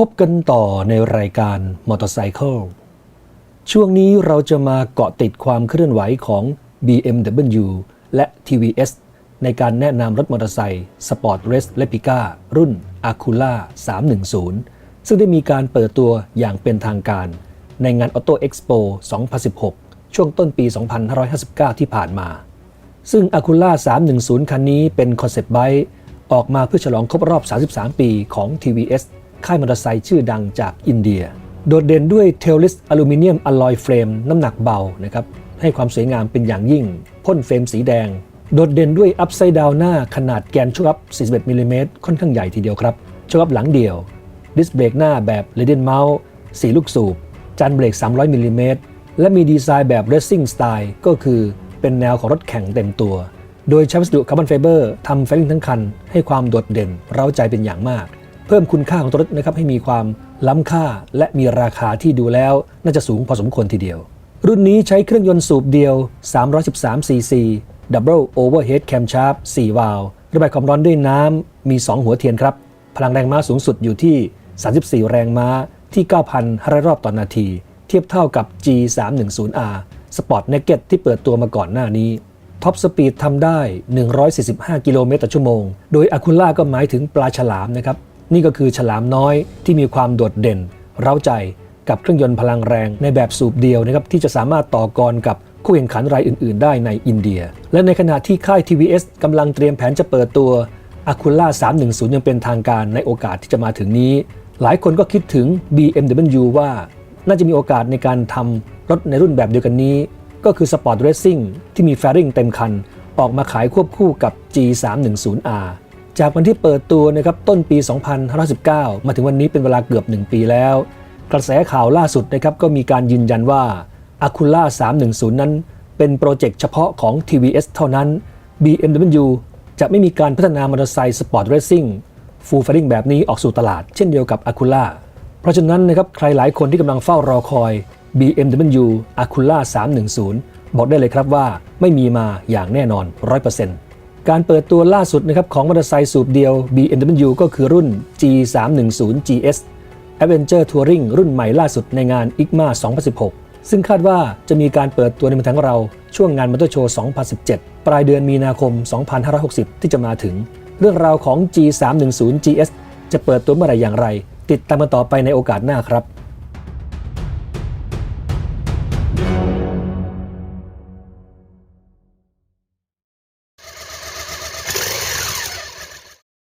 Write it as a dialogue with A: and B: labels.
A: พบกันต่อในรายการมอเตอร์ไซค์ช่วงนี้เราจะมาเกาะติดความเคลื่อนไหวของ BMW และ TVS ในการแนะนำรถมอเตอร์ไซค์ Sport Race Replica รุ่น Acula 310 ซึ่งได้มีการเปิดตัวอย่างเป็นทางการ ในงาน Auto Expo 2016 ช่วงต้นปี 2559 ที่ผ่านมา ซึ่ง Acula 310 คันนี้เป็นคอนเซปต์ไบค์ออกมาเพื่อฉลองครบรอบ 33 ปีของ TVS ค่ายมอเตอร์ไซค์ชื่อดังจากอินเดีย โดดเด่นด้วยเทลลิสอลูมิเนียมอลลอยเฟรมน้ำหนักเบานะครับให้ความสวยงามเป็นอย่างยิ่ง พ่นเฟรมสีแดง โดดเด่นด้วยอัพไซด์ดาวหน้าขนาดแกนโชคอัพ41มิลลิเมตรค่อนข้างใหญ่ทีเดียวครับโชคอัพหลังเดียว ดิสเบรกหน้าแบบเลเดนเมาส์สีลูกสูบ จานเบรก 300มิลลิเมตรและมีดีไซน์แบบ Racing Style ก็คือเป็นแนวของรถแข่งเต็มตัว โดยใช้วัสดุคาร์บอนไฟเบอร์ทำแฟลิงทั้งคัน ให้ความโดดเด่น เร้าใจเป็นอย่างมาก เพิ่มคุณค่าของตัวรถนะครับให้มีความล้ำค่าและมีราคาที่ดูแล้ว น่าจะสูงพอสมควรทีเดียว รุ่นนี้ใช้เครื่องยนต์สูบเดียว 313 cc Double Overhead Camshaft 4 วาล์วระบายความร้อนด้วยน้ำมี 2 หัวเทียนครับ พลังแรงม้าสูงสุดอยู่ที่ 34 แรงม้าที่ 9,500 รอบต่อนาที เทียบเท่ากับ G310R Sport Naked ที่เปิดตัวมาก่อนหน้านี้ท็อปสปีดทำได้ 145 กิโลเมตรต่อชั่วโมง โดยอะคูล่าก็หมายถึงปลาฉลามนะครับ นี่ก็คือฉลามน้อยที่มีความโดดเด่น เร้าใจกับเครื่องยนต์พลังแรงในแบบสูบเดียวนะครับที่จะสามารถต่อกรกับคู่แข่งขันรายอื่น ๆ ได้ในอินเดีย และในขณะที่ค่าย TVS กำลังเตรียมแผนจะเปิดตัว a c u l a 310 ยังเป็นทางการในโอกาสที่จะมาถึงนี้ หลายคนก็คิดถึง BMW ว่า น่าจะมีโอกาสในการทำรถในรุ่นแบบเดียวกันนี้ ก็คือ Sport Racing ที่มีแฟริงเต็มคัน ออกมาขายควบคู่กับ G310R จากวันที่เปิดตัวนะครับต้นปี 2519 มาถึงวันนี้เป็นเวลาเกือบ 1 ปีแล้ว กระแสข่าวล่าสุดนะครับก็มีการยืนยันว่า a c u l a 310 นั้น เป็นโปรเจกต์เฉพาะของ TVS เท่านั้น BMW จะไม่มีการพัฒนามอเตอร์ไซค์สปอร์ตเรซซิ่งฟูลเฟริงแบบนี้ออกสู่ตลาดเช่นเดียวกับ a c u l a เพราะฉะนั้นนะครับใครหลายคนที่กำลังเฝ้ารอคอย BMW Acula 310 บอกได้เลยครับว่าไม่มีมาอย่างแน่นอน 100% การเปิดตัวล่าสุดนะครับของมอเตอร์ไซค์สูบเดียว BMW ก็คือรุ่น G310 GS Adventure Touring รุ่นใหม่ล่าสุดในงาน ICMA 2016 ซึ่งคาดว่าจะมีการเปิดตัวในเมืองไทยของเรา ช่วงงานมอเตอร์โชว์ 2017 ปลายเดือนมีนาคม 2560 ที่จะมาถึง เรื่องราวของ G310 GS จะเปิดตัวเมื่อไหร่อย่างไร ติดตามกันต่อไปในโอกาสหน้าครับ